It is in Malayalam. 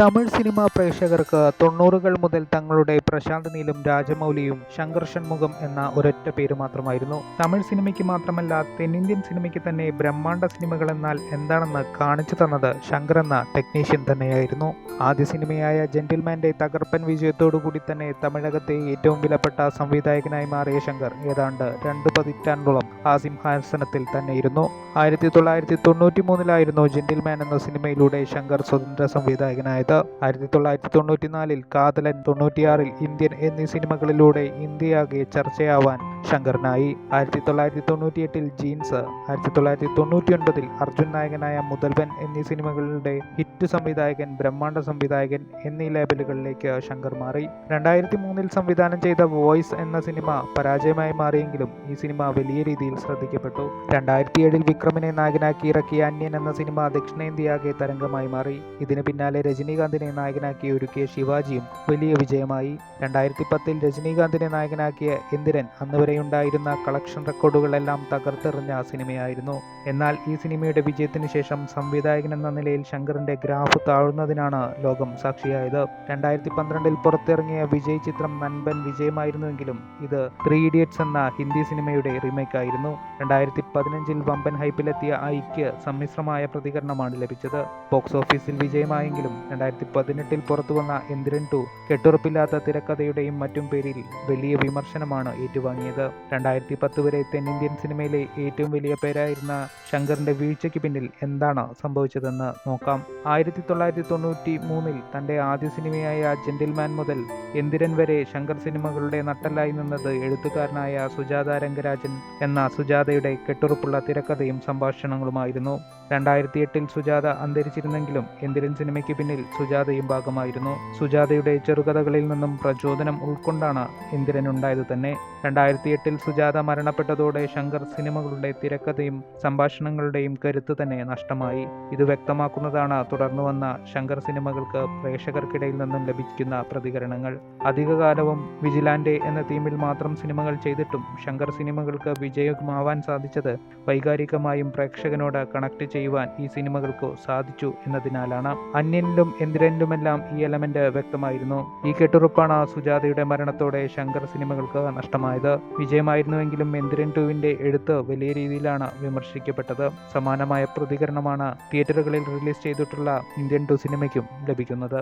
തമിഴ് സിനിമാ പ്രേക്ഷകർക്ക് തൊണ്ണൂറുകൾ മുതൽ തങ്ങളുടെ പ്രശാന്ത് നീലും രാജമൗലിയും ശങ്കർ മുഖം എന്ന ഒരൊറ്റ പേര് മാത്രമായിരുന്നു. തമിഴ് സിനിമയ്ക്ക് മാത്രമല്ല തെന്നിന്ത്യൻ സിനിമയ്ക്ക് തന്നെ ബ്രഹ്മാണ്ഡ സിനിമകൾ എന്നാൽ എന്താണെന്ന് കാണിച്ചു തന്നത് ശങ്കർ എന്ന ടെക്നീഷ്യൻ തന്നെയായിരുന്നു. ആദ്യ സിനിമയായ ജെന്റിൽമാന്റെ തകർപ്പൻ വിജയത്തോടുകൂടി തന്നെ തമിഴകത്തെ ഏറ്റവും വിലപ്പെട്ട സംവിധായകനായി മാറിയ ശങ്കർ ഏതാണ്ട് രണ്ട് പതിറ്റാണ്ടോളം ആ സിംഹാസനത്തിൽ തന്നെയിരുന്നു. ആയിരത്തി തൊള്ളായിരത്തി തൊണ്ണൂറ്റി മൂന്നിലായിരുന്നു ജെന്റിൽമാൻ എന്ന സിനിമയിലൂടെ ശങ്കർ സ്വതന്ത്ര സംവിധായകനായത്. ആയിരത്തി തൊള്ളായിരത്തി തൊണ്ണൂറ്റിനാലിൽ കാതലൻ തൊണ്ണൂറ്റിയാറിൽ ഇന്ത്യൻ എന്നീ സിനിമകളിലൂടെ ഇന്ത്യയാകെ ചർച്ചയാവാൻ ശങ്കറിനായി ആയിരത്തി തൊള്ളായിരത്തി തൊണ്ണൂറ്റിയെട്ടിൽ ജീൻസ് ആയിരത്തി തൊള്ളായിരത്തി തൊണ്ണൂറ്റി ഒൻപതിൽ അർജുൻ നായകനായ മുതൽവൻ എന്നീ സിനിമകളുടെ ഹിറ്റ് സംവിധായകൻ ബ്രഹ്മാണ്ഡ സംവിധായകൻ എന്നീ ലേബലുകളിലേക്ക് ശങ്കർ മാറി. രണ്ടായിരത്തി മൂന്നിൽ സംവിധാനം ചെയ്ത വോയിസ് എന്ന സിനിമ പരാജയമായി മാറിയെങ്കിലും ഈ സിനിമ വലിയ രീതിയിൽ ശ്രദ്ധിക്കപ്പെട്ടു. രണ്ടായിരത്തി ഏഴിൽ വിക്രമിനെ നായകനാക്കി ഇറക്കിയ അന്യൻ എന്ന സിനിമ ദക്ഷിണേന്ത്യയാകെ തരംഗമായി മാറി. ഇതിന് പിന്നാലെ രജനീകാന്തിനെ നായകനാക്കി ഒരുക്കിയ ശിവാജിയും വലിയ വിജയമായി. രണ്ടായിരത്തി പത്തിൽ രജനീകാന്തിനെ നായകനാക്കിയ എന്തിരൻ അന്ന് വരെയുണ്ടായിരുന്ന കളക്ഷൻ റെക്കോർഡുകളെല്ലാം തകർത്തെറിഞ്ഞ സിനിമയായിരുന്നു. എന്നാൽ ഈ സിനിമയുടെ വിജയത്തിന് ശേഷം സംവിധായകൻ എന്ന നിലയിൽ ശങ്കറിന്റെ ഗ്രാഫ് താഴ്ന്നതിനാണ് ലോകം സാക്ഷിയായത്. രണ്ടായിരത്തി പന്ത്രണ്ടിൽ പുറത്തിറങ്ങിയ വിജയ് ചിത്രം നൻപൻ വിജയമായിരുന്നുവെങ്കിലും ഇത് ത്രീ ഇഡിയറ്റ്സ് എന്ന ഹിന്ദി സിനിമയുടെ റീമേക്ക് ആയിരുന്നു രണ്ടായിരത്തി പതിനഞ്ചിൽ വമ്പൻ ഹൈപ്പിലെത്തിയ ഐക്ക് സമ്മിശ്രമായ പ്രതികരണമാണ് ലഭിച്ചത്. ബോക്സ് ഓഫീസിൽ വിജയമായെങ്കിലും രണ്ടായിരത്തി പതിനെട്ടിൽ പുറത്തുവന്ന എന്തിരൻ ടു കെട്ടുറപ്പില്ലാത്ത തിരക്കഥയുടെയും മറ്റും പേരിൽ വലിയ വിമർശനമാണ് ഏറ്റുവാങ്ങിയത്. രണ്ടായിരത്തി പത്ത് വരെ തെന്നിന്ത്യൻ സിനിമയിലെ ഏറ്റവും വലിയ പേരായിരുന്ന ശങ്കറിന്റെ വീഴ്ചയ്ക്ക് പിന്നിൽ എന്താണ് സംഭവിച്ചതെന്ന് നോക്കാം. ആയിരത്തി തൊള്ളായിരത്തി തൊണ്ണൂറ്റി മൂന്നിൽ തന്റെ ആദ്യ സിനിമയായ ജെന്റിൽമാൻ മുതൽ എന്തിരൻ വരെ ശങ്കർ സിനിമകളുടെ നട്ടലായി നിന്നത് എഴുത്തുകാരനായ സുജാത രംഗരാജൻ എന്ന സുജാതയുടെ കെട്ടുറപ്പുള്ള തിരക്കഥയും സംഭാഷണങ്ങളുമായിരുന്നു. രണ്ടായിരത്തി എട്ടിൽ സുജാത അന്തരിച്ചിരുന്നെങ്കിലും എന്തിരൻ സിനിമയ്ക്ക് പിന്നിൽ സുജാതയും ഭാഗമായിരുന്നു. സുജാതയുടെ ചെറുകഥകളിൽ നിന്നും പ്രചോദനം ഉൾക്കൊണ്ടാണ് എന്തിരൻ ഉണ്ടായത് തന്നെ. രണ്ടായിരത്തി എട്ടിൽ സുജാത മരണപ്പെട്ടതോടെ ശങ്കർ സിനിമകളുടെ തിരക്കഥയും സംഭാഷണങ്ങളുടെയും കരുത്ത് തന്നെ നഷ്ടമായി. ഇത് വ്യക്തമാക്കുന്നതാണ് തുടർന്നു വന്ന ശങ്കർ സിനിമകൾക്ക് പ്രേക്ഷകർക്കിടയിൽ നിന്നും ലഭിക്കുന്ന പ്രതികരണങ്ങൾ. അധികകാലവും വിജിലാൻഡെ എന്ന തീമിൽ മാത്രം സിനിമകൾ ചെയ്തിട്ടും ശങ്കർ സിനിമകൾക്ക് വിജയമാവാൻ സാധിച്ചത് വൈകാരികമായും പ്രേക്ഷകനോട് കണക്ട് ചെയ്യുവാൻ ഈ സിനിമകൾക്ക് സാധിച്ചു എന്നതിനാലാണ്. അന്യനിലും എന്തിരനിലുമെല്ലാം ഈ എലമെന്റ് വ്യക്തമായിരുന്നു. ഈ കെട്ടുറപ്പാണ് സുജാതയുടെ മരണത്തോടെ ശങ്കർ സിനിമകൾക്ക് നഷ്ടമായത്. വിജയമായിരുന്നുവെങ്കിലും എന്തിരൻ ടുവിന്റെ എഴുത്ത് വലിയ രീതിയിലാണ് വിമർശിക്കപ്പെട്ടത്. സമാനമായ പ്രതികരണമാണ് തിയേറ്ററുകളിൽ റിലീസ് ചെയ്തിട്ടുള്ള ഇന്ത്യൻ ടു സിനിമയ്ക്കും ലഭിക്കുന്നത്.